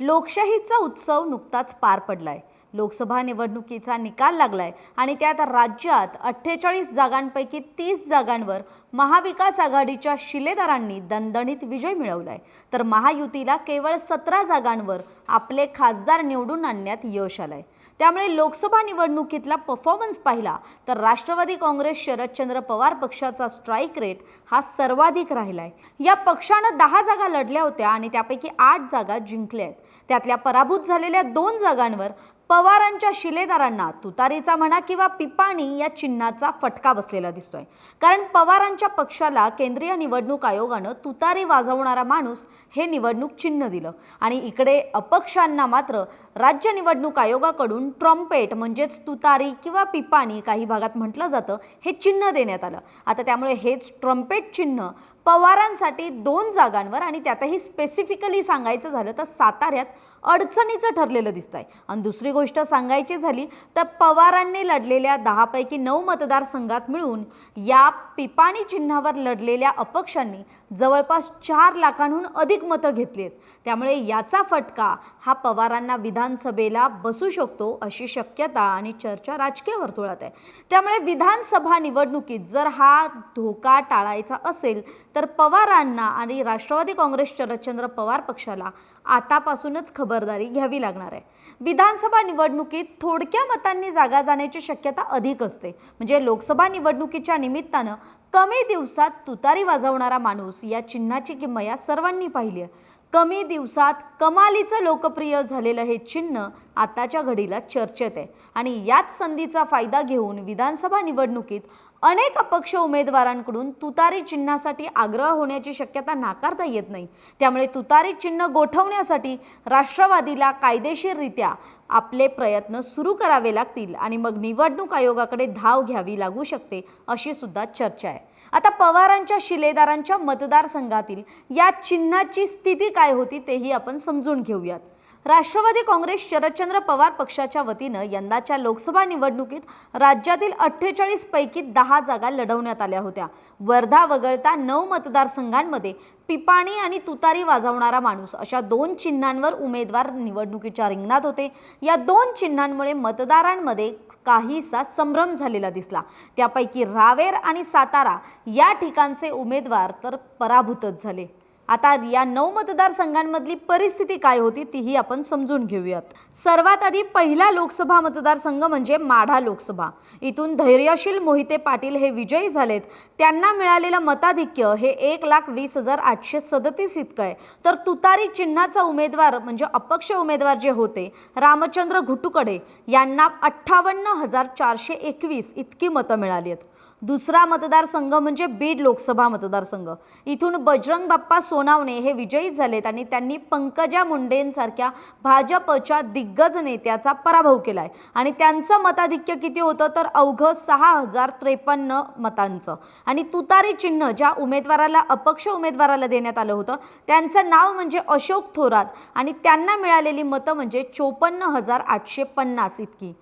लोकशाहीचा उत्सव नुकताच पार पडलाय. लोकसभा निवडणुकीचा निकाल लागलाय आणि त्यात राज्यात अठ्ठेचाळीस जागांपैकी तीस जागांवर महाविकास आघाडीच्या शिलेदारांनी दणदणीत विजय मिळवलाय. तर महायुतीला केवळ सतरा जागांवर आपले खासदार निवडून आणण्यात यश आलंय. त्यामुळे लोकसभा निवडणुकीतला परफॉर्मन्स पाहिला तर राष्ट्रवादी काँग्रेस शरदचंद्र पवार पक्षाचा स्ट्राईक रेट हा सर्वाधिक राहिलाय. या पक्षानं दहा जागा लढल्या होत्या आणि त्यापैकी आठ जागा जिंकल्या आहेत त्यातल्या पराभूत झालेल्या दोन जागांवर पवारांच्या शिलेदारांना तुतारीचा म्हणा किंवा पिपाणी या चिन्हाचा फटका बसलेला दिसतोय. कारण पवारांच्या पक्षाला केंद्रीय निवडणूक आयोगानं तुतारी वाजवणारा माणूस हे निवडणूक चिन्ह दिलं. आणि इकडे अपक्षांना मात्र राज्य निवडणूक आयोगाकडून ट्रम्पेट म्हणजेच तुतारी किंवा पिपाणी काही भागात म्हटलं जातं हे चिन्ह देण्यात आलं. आता त्यामुळे हेच ट्रम्पेट चिन्ह पवारांसाठी दोन जागांवर आणि त्यातही स्पेसिफिकली सांगायचं झालं तर साताऱ्यात अडचणीचं ठरलेलं दिसतंय. आणि दुसरी गोष्ट सांगायची झाली तर पवारांनी लढलेल्या दहापैकी नऊ मतदारसंघात मिळून या पिपाणी चिन्हावर लढलेल्या अपक्षांनी जवळपास चार लाखांहून अधिक मतं घेतली आहेत. त्यामुळे याचा फटका हा पवारांना विधानसभेला बसू शकतो अशी शक्यता आणि चर्चा राजकीय वर्तुळात आहे. त्यामुळे विधानसभा निवडणुकीत जर हा धोका टाळायचा असेल तर पवारांना आणि राष्ट्रवादी काँग्रेस शरदचंद्र पवार पक्षाला आतापासूनच खबरदारी घ्यावी लागणार आहे. विधानसभा निवडणुकीत थोडक्या मतांनी जागा जाण्याची शक्यता अधिक असते. म्हणजे लोकसभा निवडणुकीच्या निमित्तानं कमी दिवसात तुतारी वाजवणारा माणूस या चिन्हाची किंमत या सर्वांनी पाहिली आहे. कमी दिवसात कमालीचं लोकप्रिय झालेलं हे चिन्ह आताच्या घडीला चर्चेत आहे. आणि याच संधीचा फायदा घेऊन विधानसभा निवडणुकीत अनेक अपक्ष उमेदवारांकडून तुतारी चिन्हासाठी आग्रह होण्याची शक्यता नाकारता येत नाही. त्यामुळे तुतारी चिन्ह गोठवण्यासाठी राष्ट्रवादीला कायदेशीररित्या आपले प्रयत्न सुरू करावे लागतील आणि मग निवडणूक आयोगाकडे धाव घ्यावी लागू शकते अशी सुद्धा चर्चा आहे. आता पवारांच्या शिलेदारांच्या मतदारसंघातील या चिन्हाची स्थिती काय होती तेही आपण समजून घेऊयात. राष्ट्रवादी काँग्रेस शरदचंद्र पवार पक्षाच्या वतीनं यंदाच्या लोकसभा निवडणुकीत राज्यातील अठ्ठेचाळीस पैकी दहा जागा लढवण्यात आल्या होत्या. वर्धा वगळता नऊ मतदारसंघांमध्ये पिपाणी आणि तुतारी वाजवणारा माणूस अशा दोन चिन्हांवर उमेदवार निवडणुकीच्या रिंगणात होते. या दोन चिन्हांमुळे मतदारांमध्ये काहीसा संभ्रम झालेला दिसला. त्यापैकी रावेर आणि सातारा या ठिकाणचे उमेदवार तर पराभूतच झाले. आता या नऊ मतदारसंघांमधली परिस्थिती काय होती तीही आपण समजून घेऊयात. सर्वात आधी पहिला लोकसभा मतदारसंघ म्हणजे माढा लोकसभा. इथून धैर्यशील मोहिते पाटील हे विजयी झालेत. त्यांना मिळालेलं मताधिक्य हे एक लाख वीस हजार आठशे सदतीस इतकं आहे. तर तुतारी चिन्हाचा उमेदवार म्हणजे अपक्ष उमेदवार जे होते रामचंद्र घुटुकडे यांना अठ्ठावन्न हजार चारशे एकवीस इतकी मतं मिळाली आहेत. दुसरा मतदारसंघ म्हणजे बीड लोकसभा मतदारसंघ. इथून बजरंग बाप्पा सोनावणे हे विजयी झालेत आणि त्यांनी पंकजा मुंडेंसारख्या भाजपच्या दिग्गज नेत्याचा पराभव केलाय. आणि त्यांचं मताधिक्य किती होतं तर अवघं सहा हजार त्रेपन्न मतांचं. आणि तुतारी चिन्ह ज्या उमेदवाराला अपक्ष उमेदवाराला देण्यात आलं होतं त्यांचं नाव म्हणजे अशोक थोरात आणि त्यांना मिळालेली मतं म्हणजे चोपन्न हजार आठशे पन्नास इतकी.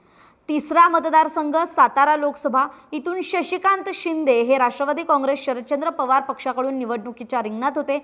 तिसरा मतदारसंघ सातारा लोकसभा. इथून शशिकांत शिंदे हे राष्ट्रवादी काँग्रेस शरदचंद्र पवार पक्षाकडून निवडणुकीच्या रिंगणात होते.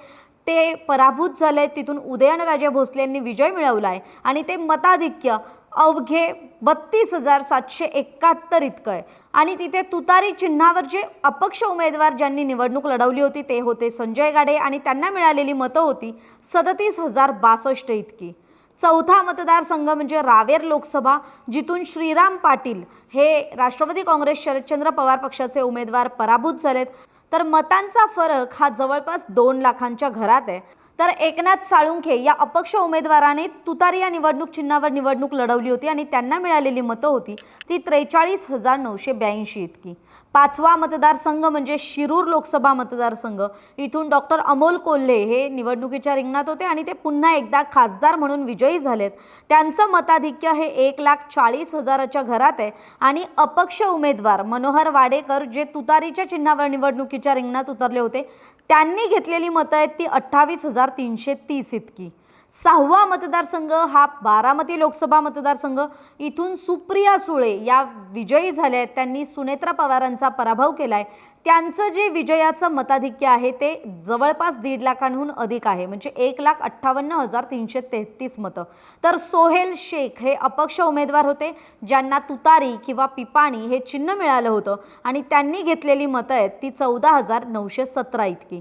ते पराभूत झाले तिथून उदयनराजे भोसले यांनी विजय मिळवला आहे आणि ते मताधिक्य अवघे बत्तीस हजार सातशे एकाहत्तर इतकं आहे. आणि तिथे तुतारी चिन्हावर जे अपक्ष उमेदवार ज्यांनी निवडणूक लढवली होती ते होते संजय गाडे आणि त्यांना मिळालेली मतं होती सदतीस हजार बासष्ट इतकी. चौथा मतदारसंघ म्हणजे रावेर लोकसभा जिथून श्रीराम पाटील हे राष्ट्रवादी काँग्रेस शरदचंद्र पवार पक्षाचे उमेदवार पराभूत झालेत. तर मतांचा फरक हा जवळपास दोन लाखांच्या घरात आहे. तर एकनाथ साळुंखे या अपक्ष उमेदवाराने तुतारी या निवडणूक चिन्हावर निवडणूक लढवली होती आणि त्यांना मिळालेली मतं होती ती त्रेचाळीस हजार नऊशे ब्याऐंशी इतकी. पाचवा मतदारसंघ म्हणजे शिरूर लोकसभा मतदारसंघ. इथून डॉक्टर अमोल कोल्हे हे निवडणुकीच्या रिंगणात होते आणि ते पुन्हा एकदा खासदार म्हणून विजयी झालेत. त्यांचं मताधिक्य हे एक लाख चाळीस हजाराच्या घरात आहे आणि अपक्ष उमेदवार मनोहर वाडेकर जे तुतारीच्या चिन्हावर निवडणुकीच्या रिंगणात उतरले होते त्यांनी घेतलेली मतं आहेत ती अठ्ठावीस हजार तीनशे तीस इतकी. सहावा मतदारसंघ हा बारामती लोकसभा मतदारसंघ. इथून सुप्रिया सुळे या विजयी झाल्या आहेत. त्यांनी सुनेत्रा पवारांचा पराभव केला आहे त्यांचं जे विजयाचं मताधिक्य आहे ते जवळपास दीड लाखांहून अधिक आहे. म्हणजे एक लाख अठ्ठावन्न हजार तीनशे तेहतीस मतं. तर सोहेल शेख हे अपक्ष उमेदवार होते. ज्यांना तुतारी किंवा पिपाणी हे चिन्ह मिळालं होतं. आणि त्यांनी घेतलेली मतं आहेत ती चौदा हजार नऊशे सतरा इतकी.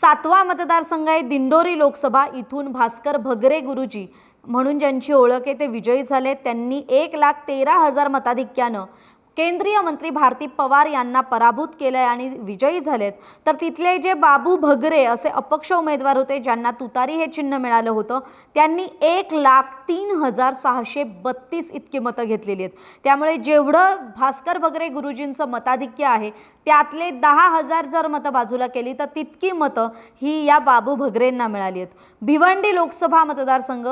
सातवा मतदारसंघ आहे दिंडोरी लोकसभा. इथून भास्कर भगरे गुरुजी म्हणून ज्यांची ओळख आहे ते विजयी झाले त्यांनी एक लाख तेरा हजार मताधिक्यानं केंद्रीय मंत्री भारती पवार यांना पराभूत केलं आहे आणि विजयी झालेत. तर तिथले जे बाबू भगरे असे अपक्ष उमेदवार होते ज्यांना तुतारी हे चिन्ह मिळालं होतं त्यांनी एक लाख तीन हजार सहाशे बत्तीस इतकी मतं घेतलेली आहेत. त्यामुळे जेवढं भास्कर भगरे गुरुजींचं मताधिक्य आहे त्यातले दहा हजार जर मतं बाजूला केली तर तितकी मतं ही या बाबू भगरेंना मिळाली आहेत. भिवंडी लोकसभा मतदारसंघ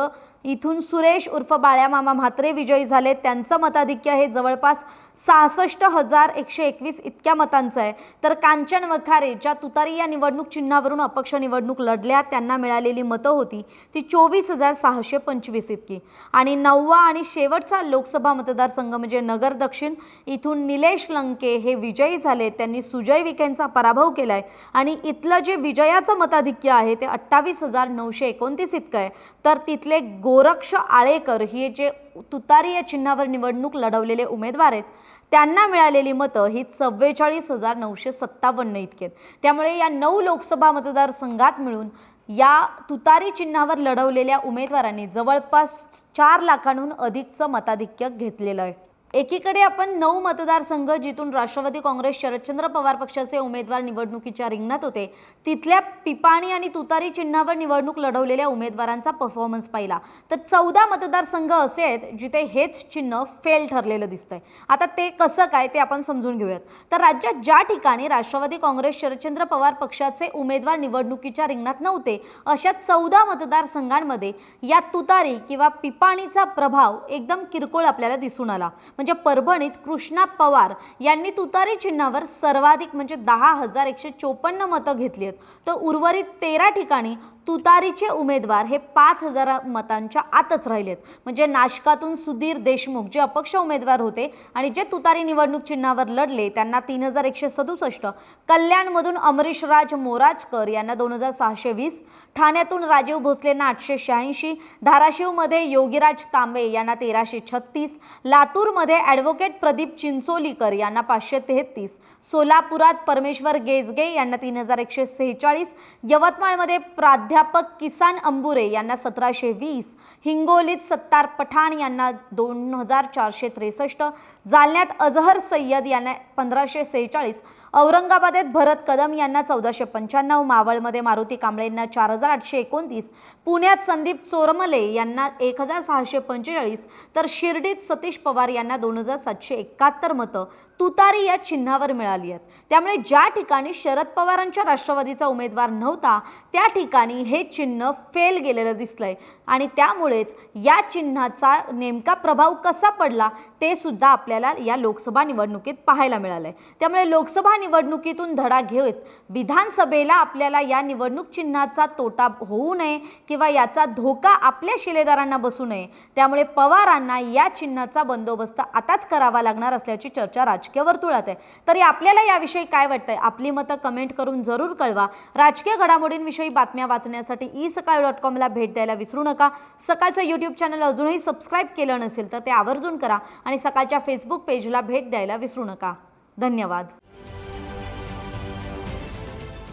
इथून सुरेश उर्फ बाळ्यामामा म्हात्रे विजयी झाले त्यांचं मताधिक्य हे जवळपास सहासष्ट हजार एकशे एकवीस इतक्या मतांचं आहे. तर कांचन वखारे ज्या तुतारी या निवडणूक चिन्हावरून अपक्ष निवडणूक लढल्या त्यांना मिळालेली मतं होती ती चोवीस हजार सहाशे पंचवीस इतकी. आणि नववा आणि शेवटचा लोकसभा मतदारसंघ म्हणजे नगर दक्षिण इथून निलेश लंके हे विजयी झाले त्यांनी सुजय विखेंचा पराभव केला आहे आणि इथलं जे विजयाचं मताधिक्य आहे ते अठ्ठावीस हजार नऊशे एकोणतीस इतकं आहे. तर तिथले गोरक्ष आळेकर हे जे तुतारी या चिन्हावर निवडणूक लढवलेले उमेदवार आहेत त्यांना मिळालेली मतं ही चव्वेचाळीस हजार नऊशे सत्तावन्न इतकी आहेत. त्यामुळे या नऊ लोकसभा मतदारसंघात मिळून या तुतारी चिन्हावर लढवलेल्या उमेदवारांनी जवळपास चार लाखांहून अधिकचं मताधिक्य घेतलेलं आहे. एकीकडे आपण नऊ मतदारसंघ जिथून राष्ट्रवादी काँग्रेस शरदचंद्र पवार पक्षाचे उमेदवार निवडणुकीच्या रिंगणात होते तिथल्या पिपाणी आणि तुतारी चिन्हावर निवडणूक लढवलेल्या उमेदवारांचा परफॉर्मन्स पाहिला. तर चौदा मतदारसंघ असे आहेत जिथे हेच चिन्ह फेल ठरलेलं दिसतंय. आता ते कसं काय ते आपण समजून घेऊयात. तर राज्यात ज्या ठिकाणी राष्ट्रवादी काँग्रेस शरदचंद्र पवार पक्षाचे उमेदवार निवडणुकीच्या रिंगणात नव्हते अशा चौदा मतदारसंघांमध्ये या तुतारी किंवा पिपाणीचा प्रभाव एकदम किरकोळ आपल्याला दिसून आला. म्हणजे परभणीत कृष्णा पवार यांनी तुतारी चिन्हावर सर्वाधिक म्हणजे दहा हजार एकशे चोपन्न मतं घेतली आहेत. तर उर्वरित तेरा ठिकाणी तुतारीचे उमेदवार हे पाच हजार मतांच्या आतच राहिलेत म्हणजे नाशकातून सुधीर देशमुख जे अपक्ष उमेदवार होते आणि जे तुतारी निवडणूक चिन्हावर लढले त्यांना तीन हजार एकशे सदुसष्ट. कल्याणमधून अमरीश राज मोराजकर यांना दोन हजार सहाशे वीस. ठाण्यातून राजीव भोसलेंना आठशे शहाऐंशी. धाराशिवमध्ये योगीराज तांबे यांना तेराशे छत्तीस. लातूरमध्ये ॲडव्होकेट प्रदीप चिंचोलीकर यांना पाचशे तेहतीस सोलापुरात परमेश्वर गेजगे यांना तीन हजार एकशे सेहेचाळीस यवतमाळमध्ये प्राध्यापक किसान अंबुरे यांना सतराशे वीस हिंगोलीत सत्तार पठाण यांना दोन हजार चारशे त्रेसष्ट जालन्यात अझहर सय्यद यांना पंधराशे सेहेचाळीस औरंगाबादेत भरत कदम यांना चौदाशे पंच्याण्णव मावळमध्ये मारुती कांबळेंना चार हजार आठशे एकोणतीस पुण्यात संदीप चोरमले यांना एक हजार सहाशे पंचेचाळीस तर शिर्डीत सतीश पवार यांना दोन हजार सातशे एकाहत्तर मतं तुतारी या चिन्हावर मिळाली आहेत. त्यामुळे ज्या ठिकाणी शरद पवारांच्या राष्ट्रवादीचा उमेदवार नव्हता त्या ठिकाणी हे चिन्ह फेल गेलेलं दिसलंय. आणि त्यामुळेच या चिन्हाचा नेमका प्रभाव कसा पडला ते सुद्धा आपल्याला या लोकसभा निवडणुकीत पाहायला मिळालंय. त्यामुळे लोकसभा निवडणुकीतून धडा घेत विधानसभेला आपल्याला या निवडणूक चिन्हाचा तोटा होऊ नये किंवा याचा धोका आपल्या शिलेदारांना बसू नये त्यामुळे पवारांना या चिन्हाचा बंदोबस्त आताच करावा लागणार असल्याची चर्चा राजकीय वर्तुळात आहे. तरी आपल्याला याविषयी काय वाटतंय? आपली मतं कमेंट करून जरूर कळवा. राजकीय घडामोडींविषयी बातम्या वाचण्यासाठी ई सकाळ डॉट कॉमला भेट द्यायला विसरू नका. सकाळचं यूट्यूब चॅनल अजूनही सबस्क्राईब केलं नसेल तर ते आवर्जून करा आणि सकाळच्या फेसबुक पेजला भेट द्यायला विसरू नका. धन्यवाद.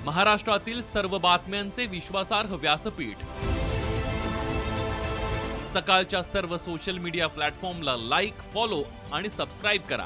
महाराष्ट्रातील सर्व बातम्यांचे विश्वासार्ह व्यासपीठ. सकाळच्या सर्व सोशल मीडिया प्लॅटफॉर्मला लाईक फॉलो आणि सबस्क्राईब करा.